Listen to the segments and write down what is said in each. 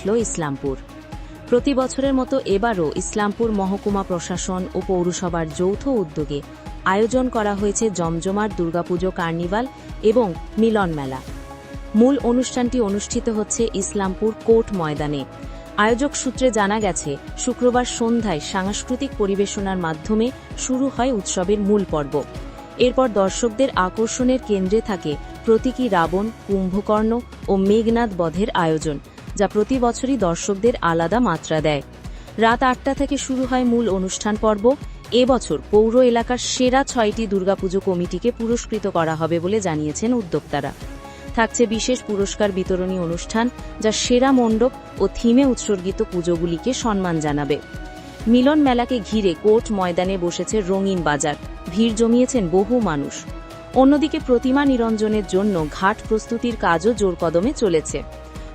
উঠল ইসলামপুর। প্রতি বছরের মতো এবারও ইসলামপুর মহকুমা প্রশাসন ও পৌরসভার যৌথ উদ্যোগে আয়োজন করা হয়েছে জমজমার দুর্গাপুজো কার্নিভাল এবং মিলন মেলা। মূল অনুষ্ঠানটি অনুষ্ঠিত হচ্ছে ইসলামপুর কোর্ট ময়দানে। আয়োজক সূত্রে জানা গেছে, শুক্রবার সন্ধ্যায় সাংস্কৃতিক পরিবেশনার মাধ্যমে শুরু হয় উৎসবের মূল পর্ব। এরপর দর্শকদের আকর্ষণের কেন্দ্রে থাকে প্রতীকী রাবণ, কুম্ভকর্ণ ও মেঘনাদ বধের আয়োজন। যা প্রতি বছরই দর্শকদের আলাদা মাত্রা দেয়। রাত আটটা থেকে শুরু হয় মূল অনুষ্ঠান পর্ব। এবছর পৌর এলাকার সেরা ছয়টি দুর্গাপুজো কমিটিকে পুরস্কৃত করা হবে বলে জানিয়েছেন উদ্যোক্তারা। থাকছে বিশেষ পুরস্কার বিতরণী অনুষ্ঠান, যা সেরা মণ্ডপ ও থিমে উৎসর্গিত পুজোগুলিকে সম্মান জানাবে। মিলন মেলাকে ঘিরে কোর্ট ময়দানে বসেছে রঙিন বাজার। ভিড় জমিয়েছেন বহু মানুষ। অন্যদিকে প্রতিমা নিরঞ্জনের জন্য ঘাট প্রস্তুতির কাজও জোর কদমে চলেছে।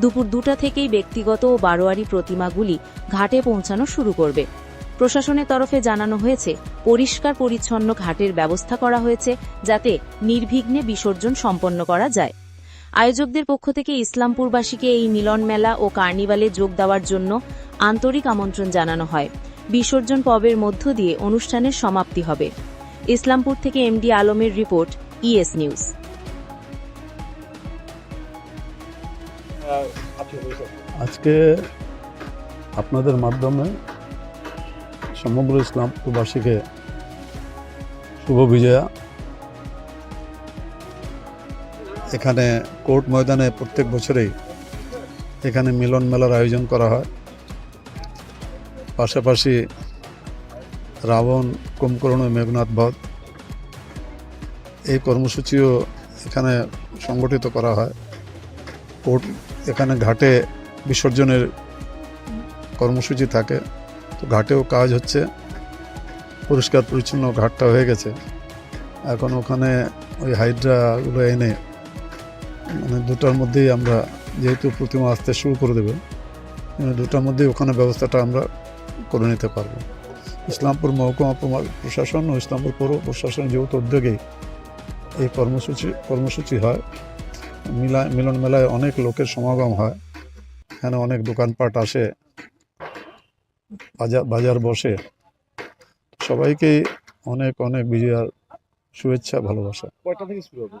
দুপুর দুটা থেকেই ব্যক্তিগত ও বারোয়ারি প্রতিমাগুলি ঘাটে পৌঁছানো শুরু করবে। প্রশাসনের তরফে জানানো হয়েছে, পরিষ্কার পরিচ্ছন্ন ঘাটের ব্যবস্থা করা হয়েছে যাতে নির্বিঘ্নে বিসর্জন সম্পন্ন করা যায়। আয়োজকদের পক্ষ থেকে ইসলামপুরবাসীকে এই মিলন মেলা ও কার্নিভালে যোগ দেওয়ার জন্য আন্তরিক আমন্ত্রণ জানানো হয়। বিসর্জন পবের মধ্য দিয়ে অনুষ্ঠানের সমাপ্তি হবে। ইসলামপুর থেকে এমডি আলমের রিপোর্ট, ইএস নিউজ। আজকে আপনাদের মাধ্যমে সমগ্র ইসলাম ইসলামবাসীকে শুভ বিজয়া। এখানে কোর্ট ময়দানে প্রত্যেক বছরেই এখানে মিলন মেলার আয়োজন করা হয়। পাশাপাশি রাবণ, কুম্ভকর্ণ, মেঘনাথ বধ এই কর্মসূচিও এখানে সংগঠিত করা হয়। কোর্ট এখানে ঘাটে বিসর্জনের কর্মসূচি থাকে। তো ঘাটেও কাজ হচ্ছে। পরিষ্কার পরিচ্ছন্ন ঘাটটা হয়ে গেছে। এখন ওখানে ওই হাইড্রাগুলো এনে মানে দুটার মধ্যেই আমরা যেহেতু প্রতিমা আসতে শুরু করে দেবে মানে দুটার মধ্যেই ওখানে ব্যবস্থাটা আমরা করে নিতে পারব। ইসলামপুর মহকুমা প্রশাসন ও ইসলামপুর পৌর প্রশাসনের যৌথ উদ্যোগেই এই কর্মসূচি কর্মসূচি হয়। মিলা মিলন মেলায় অনেক লোকের সমাগম হয়। এখানে অনেক দোকানপাট আসে বাজার বাজার বসে। সবাইকেই অনেক অনেক বিজয়ার শুভেচ্ছা ভালোবাসা। কয়টা থেকে শুরু হবে?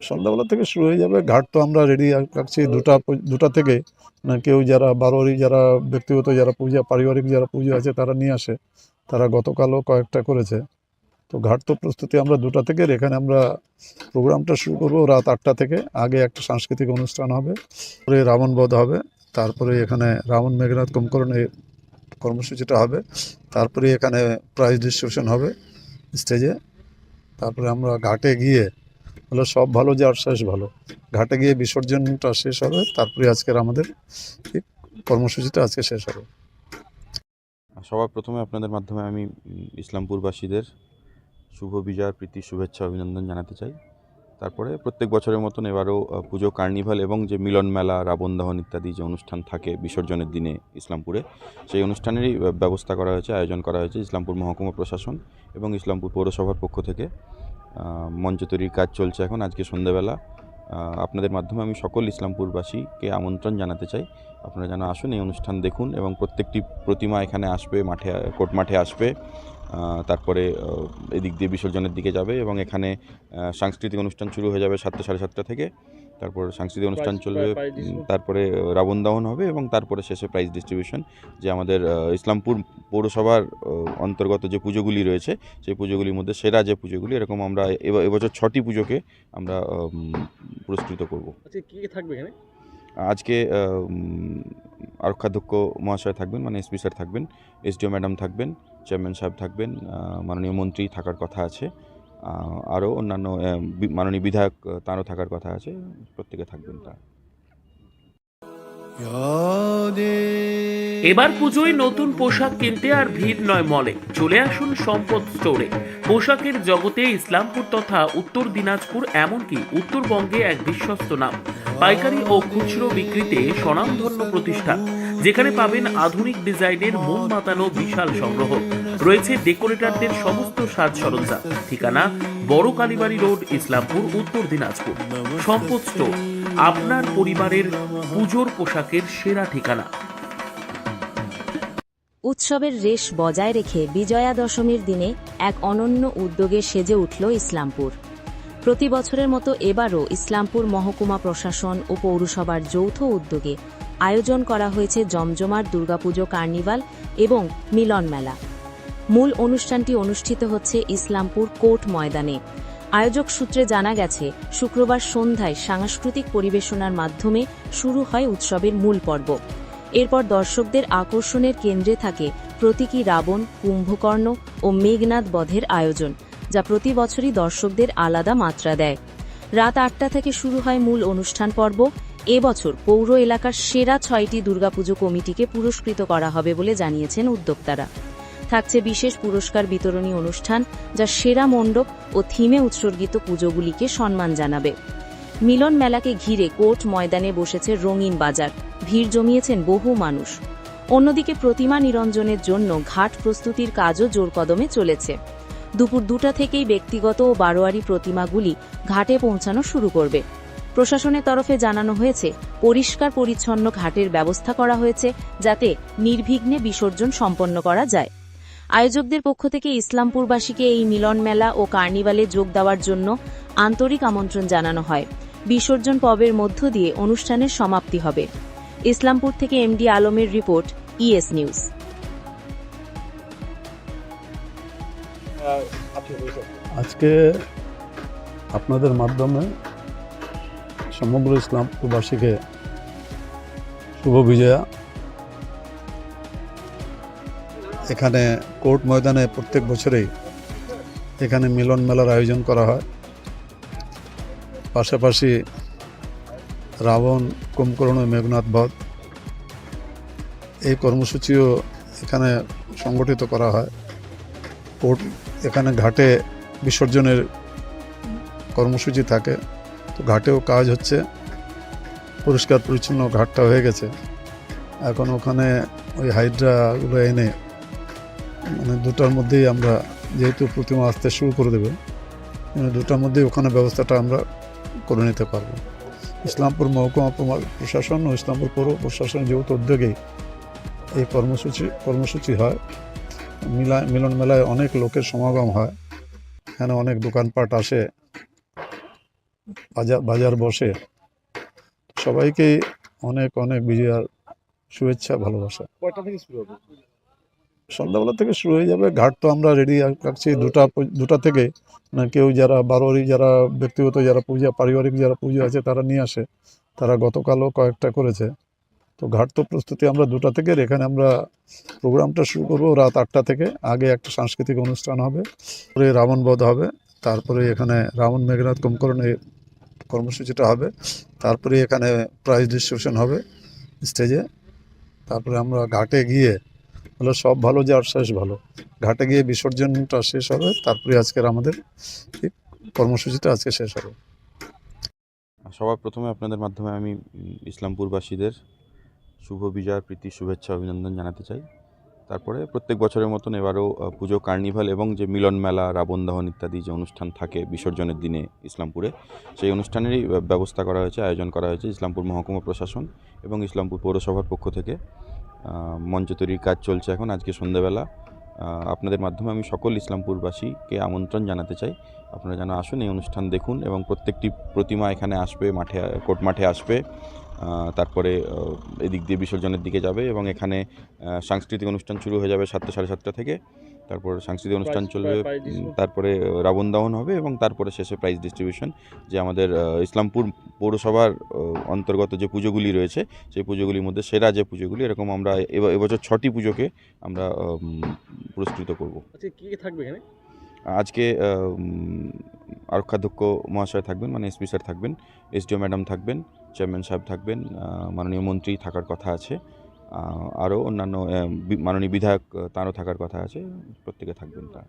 সন্ধ্যাবেলা থেকে শুরু হয়ে যাবে। ঘাট তো আমরা রেডি রাখছি দুটা দুটা থেকে। না কেউ যারা বারোয়ারি যারা ব্যক্তিগত যারা পূজা পারিবারিক যারা পুজো আছে তারা নিয়ে আসে। তারা গতকালও কয়েকটা করেছে। তো ঘাট তো প্রস্তুতি আমরা দুটা থেকে এখানে আমরা প্রোগ্রামটা শুরু করব রাত আটটা থেকে। আগে একটা সাংস্কৃতিক অনুষ্ঠান হবে, পরে রাবণ বধ হবে, তারপরে এখানে রাবণ মেঘনাথ কুম্ভকর্ণের কর্মসূচিটা হবে, তারপরে এখানে প্রাইজ ডিস্ট্রিবিউশন হবে স্টেজে তারপরে আমরা ঘাটে গিয়ে, হলো সব ভালো যে আর শেষ ভালো, ঘাটে গিয়ে বিসর্জনটা শেষ হবে, তারপরে আজকের আমাদের কর্মসূচিটা আজকে শেষ হবে। সবার প্রথমে আপনাদের মাধ্যমে আমি ইসলামপুরবাসীদের শুভ বিজয়, প্রীতি, শুভেচ্ছা, অভিনন্দন জানাতে চাই। তারপরে প্রত্যেক বছরের মতন এবারও পুজো, কার্নিভাল এবং যে মিলন মেলা, রাবণ দহন ইত্যাদি যে অনুষ্ঠান থাকে বিসর্জনের দিনে ইসলামপুরে, সেই অনুষ্ঠানেরই ব্যবস্থা করা হয়েছে, আয়োজন করা হয়েছে ইসলামপুর মহকুমা প্রশাসন এবং ইসলামপুর পৌরসভার পক্ষ থেকে। মঞ্চ তৈরির কাজ চলছে এখন, আজকে সন্ধ্যাবেলা আপনাদের মাধ্যমে আমি সকল ইসলামপুরবাসীকে আমন্ত্রণ জানাতে চাই। আপনারা যেন আসুন এই অনুষ্ঠান দেখুন এবং প্রত্যেকটি প্রতিমা এখানে আসবে, মাঠে কোর্ট মাঠে আসবে। তারপরে এদিক দিয়ে বিসর্জনের দিকে যাবে এবং এখানে সাংস্কৃতিক অনুষ্ঠান শুরু হয়ে যাবে সাতটা সাড়ে সাতটা থেকে তারপর সাংস্কৃতিক অনুষ্ঠান চলবে? তারপরে রাবণ দহন হবে এবং তারপরে শেষে প্রাইজ ডিস্ট্রিবিউশন যে আমাদের ইসলামপুর পৌরসভার অন্তর্গত যে পুজোগুলি রয়েছে সেই পুজোগুলির মধ্যে সেরা যে পুজোগুলি এরকম আমরা এব- এবছর ছটি পুজোকে আমরা পুরস্কৃত করব আচ্ছা কি কি থাকবে এখানে আজকে আরক্ষাধ্যক্ষ মহাশয় থাকবেন মানে এসপি স্যার থাকবেন এসডিও ম্যাডাম থাকবেন চেয়ারম্যান সাহেব থাকবেন মাননীয় মন্ত্রী থাকার কথা আছে আরও অন্যান্য মাননীয় বিধায়ক তাঁরও থাকার কথা আছে প্রত্যেকে থাকবেন তারা। এবার পুজোয় নতুন পোশাক কিনতে আর ভিড় নয় মলে। চলে আসুন সম্পদ স্টোরে পোশাকের জগতে ইসলামপুর তথা উত্তর দিনাজপুর এমনকি উত্তরবঙ্গে এক বিশ্বস্ত নাম। পাইকারি ও খুচরো বিক্রিতে স্বনামধন্য প্রতিষ্ঠান। যেখানে পাবেন আধুনিক ডিজাইনের মন মাতানো বিশাল সংগ্রহ। রয়েছে ডেকোরেটরদের সমস্ত সাজ সরঞ্জাম। ঠিকানা বড় কালীবাড়ি রোড, ইসলামপুর, উত্তর দিনাজপুর। সম্পদ স্টোর আপনার পরিবারের পুজোর পোশাকের সেরা ঠিকানা। উৎসবের রেশ বজায় রেখে বিজয়া দশমীর দিনে এক অনন্য উদ্যোগে সেজে উঠল ইসলামপুর। প্রতি বছরের মতো এবারও ইসলামপুর মহকুমা প্রশাসন ও পৌরসভার যৌথ উদ্যোগে আয়োজন করা হয়েছে জমজমার দুর্গাপুজো কার্নিভাল এবং মিলন মেলা। মূল অনুষ্ঠানটি অনুষ্ঠিত হচ্ছে ইসলামপুর কোর্ট ময়দানে। আয়োজক সূত্রে জানা গেছে, শুক্রবার সন্ধ্যায় সাংস্কৃতিক পরিবেশনার মাধ্যমে শুরু হয় উৎসবের মূল পর্ব। এরপর দর্শকদের আকর্ষণের কেন্দ্রে থাকে প্রতীকী রাবণ, কুম্ভকর্ণ ও মেঘনাদ বধের আয়োজন, যা প্রতি বছরই দর্শকদের আলাদা মাত্রা দেয়। রাত আটটা থেকে শুরু হয় মূল অনুষ্ঠান পর্ব এবছর পৌর এলাকার সেরা ছয়টি দুর্গাপুজো কমিটিকে পুরস্কৃত করা হবে বলে জানিয়েছেন উদ্যোক্তারা। থাকছে বিশেষ পুরস্কার বিতরণী অনুষ্ঠান যা সেরা মণ্ডপ ও থিমে উৎসর্গিত পুজোগুলিকে সম্মান জানাবে। মিলন মেলাকে ঘিরে কোর্ট ময়দানে বসেছে রঙিন বাজার। ভিড় জমিয়েছেন বহু মানুষ। অন্যদিকে প্রতিমা নিরঞ্জনের জন্য ঘাট প্রস্তুতির কাজও জোরকদমে চলেছে। দুপুর দুটা থেকেই ব্যক্তিগত ও বারোয়ারি প্রতিমাগুলি ঘাটে পৌঁছানো শুরু করবে। প্রশাসনের তরফে জানানো হয়েছে পরিষ্কার পরিচ্ছন্ন ঘাটের ব্যবস্থা করা হয়েছে যাতে নির্বিঘ্নে বিসর্জন সম্পন্ন করা যায়। আয়োজকদের পক্ষ থেকে ইসলামপুরবাসীকে এই মিলন মেলা ও কার্নিভালে যোগ দেওয়ার জন্য আন্তরিক আমন্ত্রণ জানানো হয়। বিসর্জন পবের মধ্য দিয়ে অনুষ্ঠানের সমাপ্তি হবে। ইসলামপুর থেকে এমডি আলমের রিপোর্ট ইএস নিউজ। আজকে আপনাদের মাধ্যমে সমগ্র ইসলামপুরবাসীকে শুভ বিজয়া। এখানে কোর্ট ময়দানে প্রত্যেক বছরেই এখানে মিলন মেলার আয়োজন করা হয়। পাশাপাশি রাবণ, কুম্ভকর্ণ, মেঘনাথ বধ এই কর্মসূচিও এখানে সংগঠিত করা হয়। কোর্ট এখানে ঘাটে বিসর্জনের কর্মসূচি থাকে। তো ঘাটেও কাজ হচ্ছে। পরিষ্কার পরিচ্ছন্ন ঘাটটা হয়ে গেছে। এখন ওখানে ওই হাইড্রাগুলো এনে মানে দুটার মধ্যেই আমরা যেহেতু প্রতিমা আসতে শুরু করে দেবে মানে দুটার মধ্যেই ওখানে ব্যবস্থাটা আমরা করে নিতে পারব। ইসলামপুর মহকুমা প্রশাসন ও ইসলামপুর পৌর প্রশাসন যেহেতু উদ্যোগেই এই কর্মসূচি কর্মসূচি হয়। মিলা মিলন মেলায় অনেক লোকের সমাগম হয়। এখানে অনেক দোকানপাট আসে। বাজার বাজার বসে। সবাইকেই অনেক অনেক বিজয়ার শুভেচ্ছা ভালোবাসা। কয়টা থেকে শুরু হবে? সন্ধ্যাবেলা থেকে শুরু হয়ে যাবে। ঘাট তো আমরা রেডি রাখছি দুটা দুটা থেকে। মানে কেউ যারা বারোয়ারি যারা ব্যক্তিগত যারা পূজা পারিবারিক যারা পুজো আছে তারা নিয়ে আসে। তারা গতকালও কয়েকটা করেছে। তো ঘাট তো প্রস্তুতি আমরা দুটা থেকে। এখানে আমরা প্রোগ্রামটা শুরু করব রাত আটটা থেকে। আগে একটা সাংস্কৃতিক অনুষ্ঠান হবে। পরে রাবণ বধ হবে। তারপরে এখানে রাবণ মেঘনাথ কুম্ভকর্ণ এই কর্মসূচিটা হবে। তারপরে এখানে প্রাইজ ডিস্ট্রিবিউশন হবে স্টেজে তারপরে আমরা ঘাটে গিয়ে হলো সব ভালো যার শেষ ভালো। ঘাটে গিয়ে বিসর্জনটা শেষ হবে, তারপরে আজকের আমাদের কর্মসূচিটা আজকে শেষ হবে। সবার প্রথমে আপনাদের মাধ্যমে আমি ইসলামপুরবাসীদের শুভ বিজয়, প্রীতি, শুভেচ্ছা, অভিনন্দন জানাতে চাই। তারপরে প্রত্যেক বছরের মতন এবারও পুজো, কার্নিভাল এবং যে মিলন মেলা, রাবণ দহন ইত্যাদি যে অনুষ্ঠান থাকে বিসর্জনের দিনে ইসলামপুরে, সেই অনুষ্ঠানেরই ব্যবস্থা করা হয়েছে, আয়োজন করা হয়েছে ইসলামপুর মহকুমা প্রশাসন এবং ইসলামপুর পৌরসভার পক্ষ থেকে। মঞ্চ তৈরির কাজ চলছে এখন আজকে সন্ধ্যাবেলা। আপনাদের মাধ্যমে আমি সকল ইসলামপুরবাসীকে আমন্ত্রণ জানাতে চাই। আপনারা যেন আসুন এই অনুষ্ঠান দেখুন এবং প্রত্যেকটি প্রতিমা এখানে আসবে, মাঠে কোর্ট মাঠে আসবে। তারপরে এদিক দিয়ে বিসর্জনের দিকে যাবে এবং এখানে সাংস্কৃতিক অনুষ্ঠান শুরু হয়ে যাবে সাতটা সাড়ে সাতটা থেকে। তারপর সাংস্কৃতিক অনুষ্ঠান চলবে? তারপরে রাবণ দহন হবে এবং তারপরে শেষে প্রাইজ ডিস্ট্রিবিউশন যে আমাদের ইসলামপুর পৌরসভার অন্তর্গত যে পুজোগুলি রয়েছে সেই পুজোগুলির মধ্যে সেরা যে পুজোগুলি এরকম আমরা এব- এবছর ছটি পুজোকে আমরা পুরস্কৃত করব। আচ্ছা কে কে থাকবে এখানে? আজকে আরক্ষাধ্যক্ষ মহাশয় থাকবেন মানে এসপি স্যার থাকবেন, এসডিও ম্যাডাম থাকবেন, চেয়ারম্যান সাহেব থাকবেন মাননীয় মন্ত্রী থাকার কথা আছে আরও অন্যান্য মাননীয় বিধায়ক তারও তাঁরও থাকার কথা আছে, প্রত্যেকে থাকবেন তারা।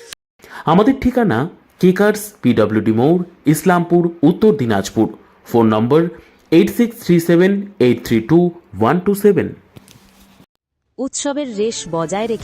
আমাদের ঠিকানা কেকার্স পিডব্লিউডি মোড় Islampur Uttar Dinajpur phone number eight six three seven eight three two one two seven উৎসবের রেশ বজায় রেখে